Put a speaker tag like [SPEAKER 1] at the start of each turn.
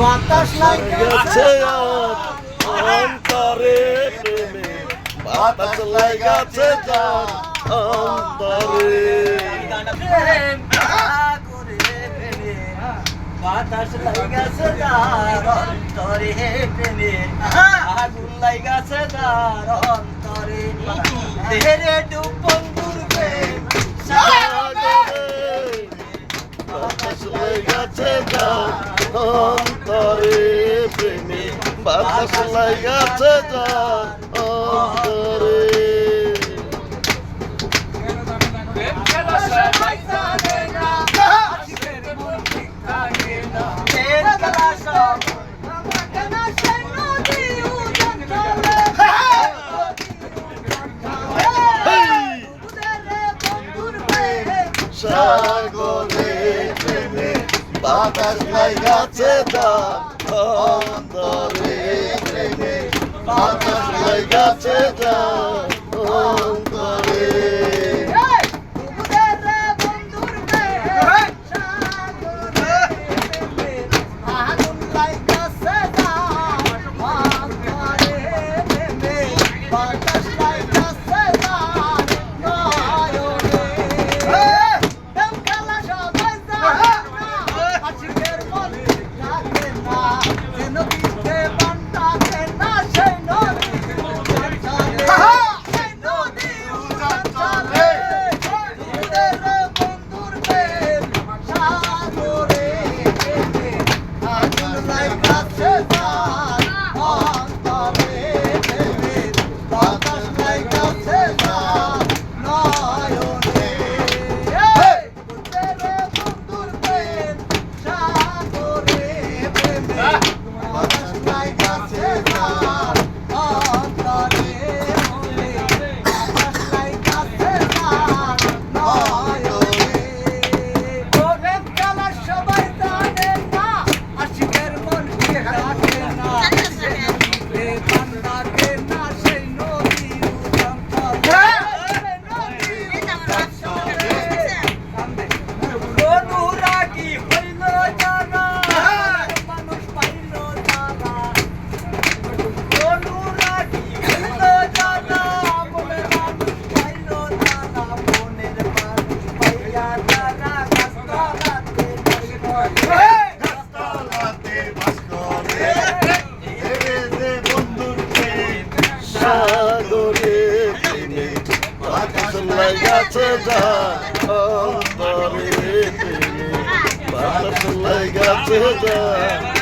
[SPEAKER 1] বাতাস
[SPEAKER 2] গেছে আর অন্তরে প্রেমে। বাতাস লাগাছে যার অন্তরে।
[SPEAKER 1] বাতাস লাগাছে যার অন্তরে প্রেমে। আগুন লাগাছে যার অন্তরে। দেহেরে ডুবন্ধুর প্রেম
[SPEAKER 2] সাগরে যার অন্তরে প্রেমে বাতাস লাগাছে যার বাতাস ভাই গাছে অন্তরে বাতাস লাগাছে যার অন্তরে হবে যার অন্তরে বাতাস লাগাছে যার